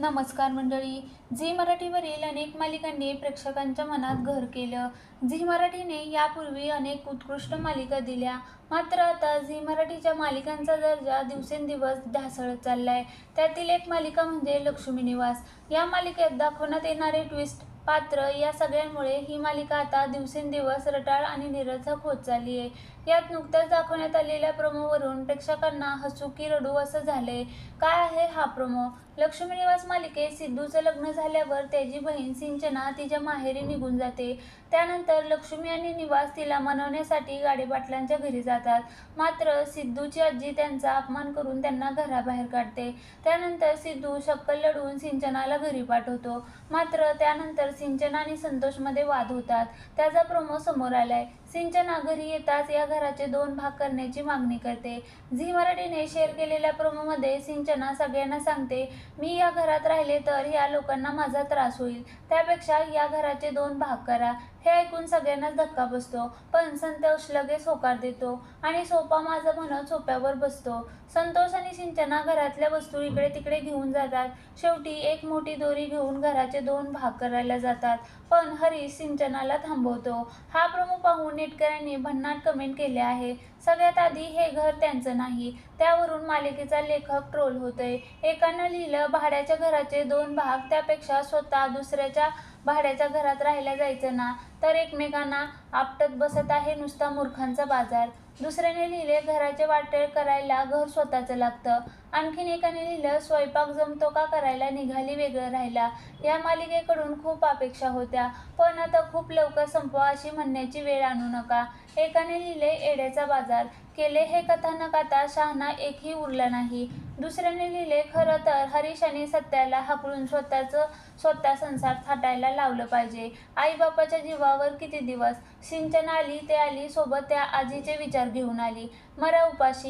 नमस्कार मंडळी. झी मराठीवरील अनेक मालिकांनी प्रेक्षकांच्या मनात घर केलं. झी मराठीने यापूर्वी अनेक उत्कृष्ट मालिका दिल्या. मात्र आता झी मराठीच्या मालिकांचा दर्जा दिवसेंदिवस ढासळत चाललाय. त्यातील एक मालिका म्हणजे लक्ष्मी निवास. या मालिकेत दाखवण्यात येणारे ट्विस्ट पात्र या सगळ्यांमुळे ही मालिका आता दिवसेंदिवस रटाळ आणि निरर्थक होत चालली आहे. यात नुकत्याच दाखवण्यात आलेल्या प्रोमोवरून प्रेक्षकांना हसू की रडू असं झालंय. काय आहे हा प्रोमो लक्ष्मी निवास मालिकेत सिद्धूचं लग्न झाल्यावर त्याची बहीण सिंचना तिच्या माहेरी निघून जाते. त्यानंतर लक्ष्मी आणि निवास तिला मनवण्यासाठी गाडेपाटलांच्या घरी जातात. मात्र सिद्धूची आजी त्यांचा अपमान करून त्यांना घराबाहेर काढते. त्यानंतर सिद्धू शक्कल लढवून सिंचनाला घरी पाठवतो. मात्र त्यानंतर सिंचन आणि संतोषमध्ये वाद होतात. त्याचा प्रोमो समोर आलाय. सिंचना घरी येताच या घराचे दोन भाग करण्याची मागणी करते. झी मराठीने शेअर केलेल्या प्रोमोमध्ये सिंचना सगळ्यांना सांगते मी या घरात राहिले तर या लोकांना माझा त्रास होईल. त्यापेक्षा या घराचे दोन भाग करा. हे ऐकून सगळ्यांनाच धक्का बसतो. पण संतोष लगेच होकार देतो आणि सोपा माझा म्हणत सोप्यावर बसतो. संतोष आणि सिंचना घरातल्या वस्तू इकडे तिकडे घेऊन जातात. शेवटी एक मोठी दोरी घेऊन घराचे दोन भाग करायला जातात. पण हरीश सिंचनाला थांबवतो. हा प्रमुख पाहून नेटकऱ्यांनी भन्नाट कमेंट केले आहे. सगळ्यात आधी हे घर त्यांचं नाही. त्यावरून मालिकेचा लेखक ट्रोल होतोय. एकानं लिहिलं भाड्याच्या घराचे दोन भाग त्यापेक्षा स्वतः दुसऱ्याच्या भाड्याच्या घरात राहायला जायचं ना तर एकमेकांना आपटत बसत आहे नुसता मूर्खांचा बाजार. दुसऱ्याने लिहिले घराचे वाटे करायला घर स्वतःचं लागतं. आणखीन एकाने लिहिलं स्वयंपाक जमतो का करायला? निघाली वेगळं राहिला या मालिकेकडून खूप अपेक्षा होत्या. पण आता खूप लवकर संपवा अशी म्हणण्याची वेळ आणू नका. एकाने लिहिले एड्याचा बाजार. केले हे कथानक आता शहाणा एकही उरला नाही. दुसऱ्याने लिहिले खरं तर हरीशाने सत्याला हाकलून स्वतःचं स्वतः संसार थाटायला लावलं पाहिजे. आईबापाच्या जीवावर किती दिवस? सिंचन आली ते आली सोबत त्या आजीचे विचार घेऊन आली. मरा उपाशी